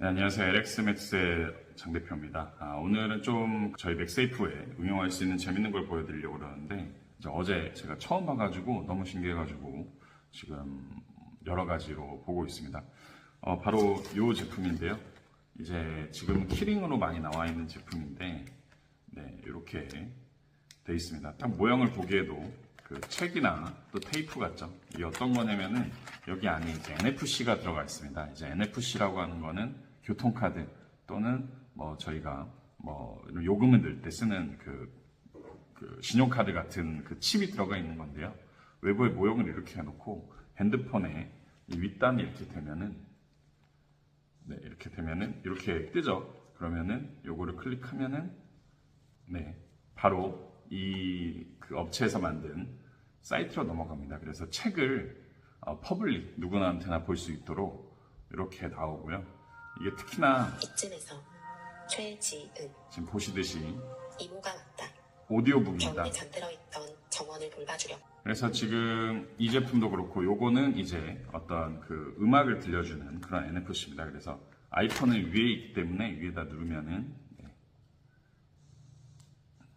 네, 안녕하세요. LX맥스의 장 대표입니다. 아, 오늘은 좀 저희 맥세이프에 응용할 수 있는 재밌는 걸 보여드리려고 그러는데 어제 제가 처음 봐가지고 너무 신기해가지고 지금 여러 가지로 보고 있습니다. 어, 바로 이 제품인데요. 이제 지금 키링으로 많이 나와 있는 제품인데 네, 이렇게 돼 있습니다. 딱 모양을 보기에도 그 책이나 또 테이프 같죠. 이게 어떤 거냐면은 여기 안에 이제 NFC가 들어가 있습니다. 이제 NFC라고 하는 거는 교통카드 또는 뭐 저희가 뭐 요금을 넣을 때 쓰는 그, 그 신용카드 같은 그 칩이 들어가 있는 건데요. 외부에 모형을 이렇게 해놓고 핸드폰에 이 윗단이 이렇게 되면은 네, 이렇게 되면은 이렇게 뜨죠. 그러면은 요거를 클릭하면은 네, 바로 이 그 업체에서 만든 사이트로 넘어갑니다. 그래서 책을 어, 퍼블릭 누구나한테나 볼 수 있도록 이렇게 나오고요. 이게 특히나 이쯤에서 최지은 지금 보시듯이 이모가 왔다. 오디오북입니다. 병원에 잠들어 있던 정원을 돌봐주려. 그래서 지금 이 제품도 그렇고 요거는 이제 어떤 그 음악을 들려주는 그런 NFC입니다. 그래서 아이폰은 위에 있기 때문에 위에다 누르면은 네.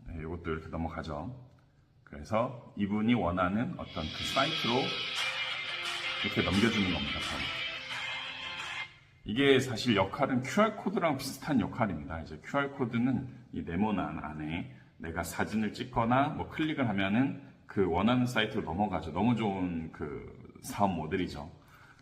네, 요것도 이렇게 넘어가죠. 그래서 이분이 원하는 어떤 그 사이트로 이렇게 넘겨주는 겁니다. 바로. 이게 사실 역할은 QR코드랑 비슷한 역할입니다. 이제 QR코드는 이 네모난 안에 내가 사진을 찍거나 뭐 클릭을 하면은 그 원하는 사이트로 넘어가죠. 너무 좋은 그 사업 모델이죠.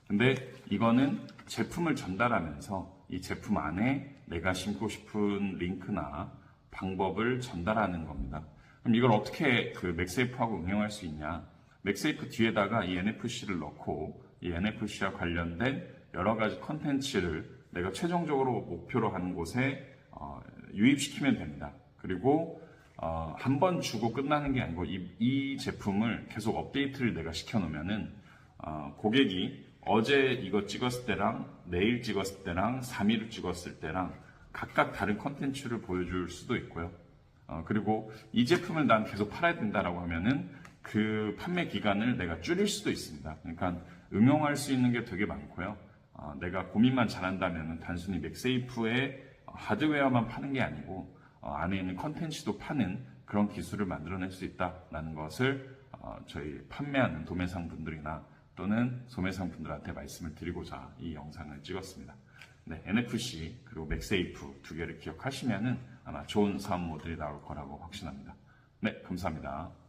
근데 이거는 제품을 전달하면서 이 제품 안에 내가 심고 싶은 링크나 방법을 전달하는 겁니다. 그럼 이걸 어떻게 그 맥세이프하고 응용할 수 있냐? 맥세이프 뒤에다가 이 NFC를 넣고 이 NFC와 관련된 여러 가지 컨텐츠를 내가 최종적으로 목표로 하는 곳에 어, 유입시키면 됩니다. 그리고 어, 한 번 주고 끝나는 게 아니고 이, 이 제품을 계속 업데이트를 내가 시켜놓으면은 어, 고객이 어제 이거 찍었을 때랑 내일 찍었을 때랑 3일 찍었을 때랑 각각 다른 컨텐츠를 보여줄 수도 있고요. 어, 그리고 이 제품을 난 계속 팔아야 된다라고 하면은 그 판매 기간을 내가 줄일 수도 있습니다. 그러니까 응용할 수 있는 게 되게 많고요. 어, 내가 고민만 잘한다면 단순히 맥세이프의 하드웨어만 파는 게 아니고 어, 안에 있는 컨텐츠도 파는 그런 기술을 만들어낼 수 있다라는 것을 어, 저희 판매하는 도매상 분들이나 또는 소매상 분들한테 말씀을 드리고자 이 영상을 찍었습니다. 네, NFC 그리고 맥세이프 두 개를 기억하시면은 아마 좋은 사업 모델이 나올 거라고 확신합니다. 네, 감사합니다.